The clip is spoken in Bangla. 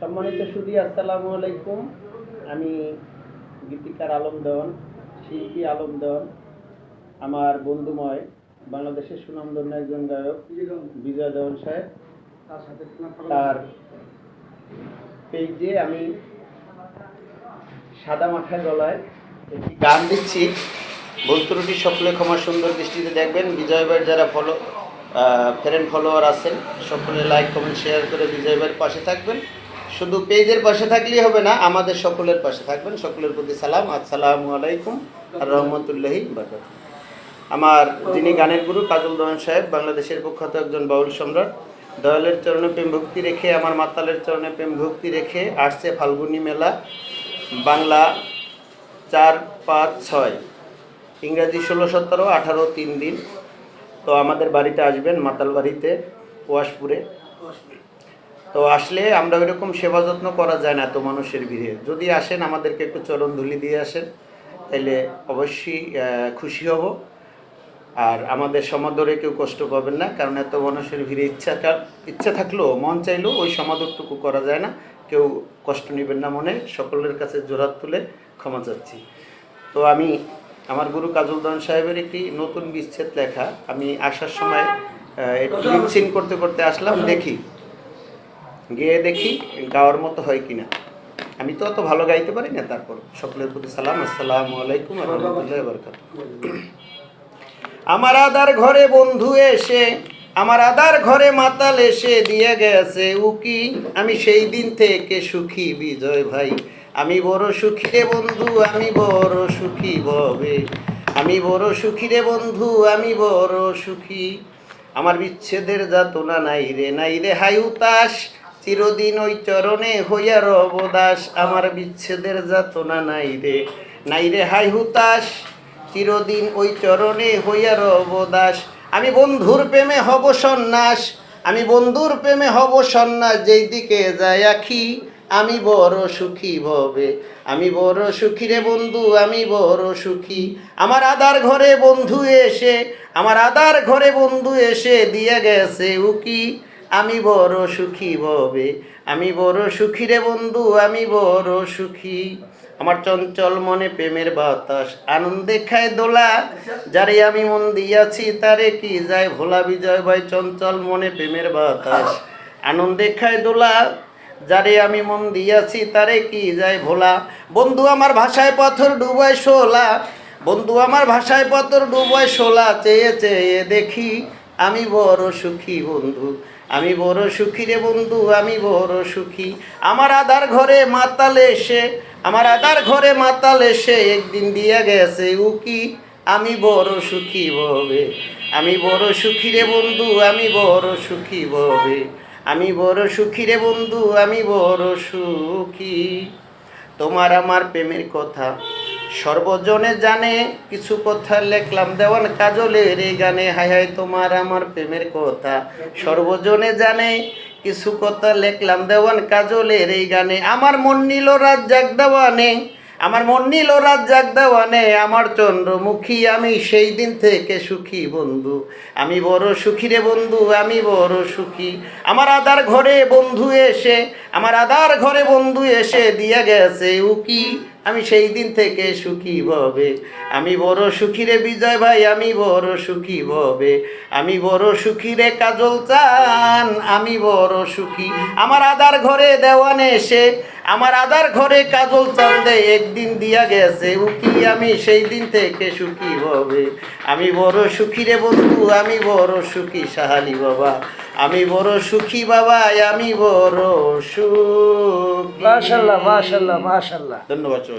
সম্মানিত সুদী আসসালামু আলাইকুম। আমি গীতিকার আলম দেওয়ান, শিল্পী আলম দেওয়ান, আমার বন্ধুময়, বাংলাদেশের সুনামধন্য একজন গায়ক, বিজয় দেওয়ান সাহেব। তার পেজে আমি সাদা মাথায় গলায় একটি গান দিচ্ছি ভুল সকলে ক্ষমা সুন্দর দৃষ্টিতে দেখবেন। বিজয় ভাইয়ের যারা ফলো ফ্রেন্ড ফলোয়ার আছেন, সকলে লাইক কমেন্ট শেয়ার করে বিজয় ভাইয়ের পাশে থাকবেন। শুধু পেজের পাশে থাকলেই হবে না, আমাদের সকলের পাশে থাকবেন। সকলের প্রতি সালাম। আসসালামু আলাইকুম আর রহমতুল্লাহি আমার যিনি গানের গুরু কাজল দোয়ান সাহেব, বাংলাদেশের প্রখ্যাত একজন বাউল সম্রাট, দয়ালের চরণে প্রেম ভক্তি রেখে, আমার মাতালের চরণে প্রেম ভক্তি রেখে আসছে ফাল্গুনি মেলা, বাংলা চার পাঁচ ছয়, ইংরাজি ষোলো, সতেরো, আঠারো, তিন দিন। তো আমাদের বাড়িতে আসবেন মাতাল বাড়িতে ওয়াশপুরে তো আসলে আমরা ওইরকম সেবা যত্ন করা যায় না এত মানুষের ভিড়ে। যদি আসেন আমাদেরকে একটু চরণ ধুলি দিয়ে আসেন তাহলে অবশ্যই খুশি হব। আর আমাদের সমাদরে কেউ কষ্ট পাবেন না কারণ এত মানুষের ভিড়ে ইচ্ছা ইচ্ছা থাকলেও মন চাইলেও ওই সমাদরটুকু করা যায় না। কেউ কষ্ট নেবেন না মনে সকলের কাছে জোরাত তুলে ক্ষমা চাচ্ছি। তো আমি আমার গুরু কাজলদান সাহেবের একটি নতুন বিচ্ছেদ লেখা আমি আসার সময় একটু করতে করতে আসলাম দেখি। গিয়ে দেখি গাওয়ার মতো হয় কিনা। আমি তো অত ভালো গাইতে পারি না, তারপর সকলের প্রতি সালাম, আসসালামু আলাইকুম আমার আদার ঘরে বন্ধু এসে, আমার আদার ঘরে মাতাল এসে দিয়ে গেছে উকি আমি সেই দিন থেকে সুখী বিজয় ভাই। আমি বড় সুখী রে বন্ধু, আমি বড় সুখী ভবে আমি বড় সুখী রে বন্ধু, আমি বড় সুখী। আমার বিচ্ছেদের যাতনা নাই রে নাই রে হাই উতাস চিরদিন ওই চরণে হইয়া রবদাস আমার বিচ্ছেদের যাতনা নাই রে নাই রে, হাই হুতাস চিরদিন ওই চরণে হইয়া রবদাস আমি বন্ধুর প্রেমে হব সন্ন্যাস, আমি বন্ধুর প্রেমে হব সন্ন্যাস, যেই দিকে যায় আখি, আমি বড় সুখী ভবে, আমি বড় সুখী রে বন্ধু, আমি বড় সুখী। আমার আদার ঘরে বন্ধু এসে, আমার আদার ঘরে বন্ধু এসে, দিয়ে গেছে উকি। আমি বড় সুখী ভবে আমি বড় সুখী রে বন্ধু, আমি বড় সুখী। আমার চঞ্চল মনে প্রেমের বাতাস, আনন্দে খায় দোলা। যারে আমি মন দিয়াছি, তারে কি যায়? ভোলা বিজয় ভাই চঞ্চল মনে প্রেমের বাতাস, আনন্দে খায় দোলা। যারে আমি মন দিয়াছি, তারে কি যায়? ভোলা। বন্ধু, আমার ভাষায় পাথর ডুবায় শোলা। বন্ধু, আমার ভাষায় পাথর ডুবায় শোলা। চেয়ে চেয়ে দেখি, আমি বড় সুখী বন্ধু। আমি বড় সুখী রে বন্ধু, আমি বড় সুখী। আমার আদার ঘরে মাতাল এসে, আমার আদার ঘরে মাতাল এসে একদিন দিয়া গেছে উকি। আমি বড় সুখী ভবে আমি বড় সুখী রে বন্ধু, আমি বড় সুখী ভবে আমি বড় সুখী রে বন্ধু, আমি বড় সুখী। তোমার আমার প্রেমের কথা সর্বজনে জানে, কিছু কথা লেখলাম দেওয়ান কাজলের এই গানে। হাই হাই তোমার আমার প্রেমের কথা। সর্বজনে জানে, কিছু কথা লেখলাম দেওয়ান কাজলের এই গানে। আমার মন নিল রাত জাগ দেওয়ানে, আমার মন নিল রাত জাগ দেওয়ানে। আমার চন্দ্রমুখী, আমি সেই দিন থেকে সুখী বন্ধু। আমি বড় সুখী রে বন্ধু, আমি বড় সুখী। আমার আদার ঘরে বন্ধু এসে, আমার আদার ঘরে বন্ধু এসে, দিয়ে গেছে উকি। আমি সেই দিন থেকে সুখী ভবে। আমি বড় সুখী রে বিজয় ভাই, আমি বড় সুখী ভবে। আমি বড় সুখী রে কাজল চান, আমি বড় সুখী। আমার আদার ঘরে দেওয়ানে এসে, আমার আদার ঘরে কাজল চান্দে একদিন দিয়া গেছে উকি। আমি সেই দিন থেকে সুখী হবে আমি বড় সুখী রে বন্ধু, আমি বড় সুখী সাহালি বাবা। আমি বড় সুখী বাবা আমি বড় সুখী মাশাল্লাহ মাশাল্লাহ মাশাল্লাহ ধন্যবাদ।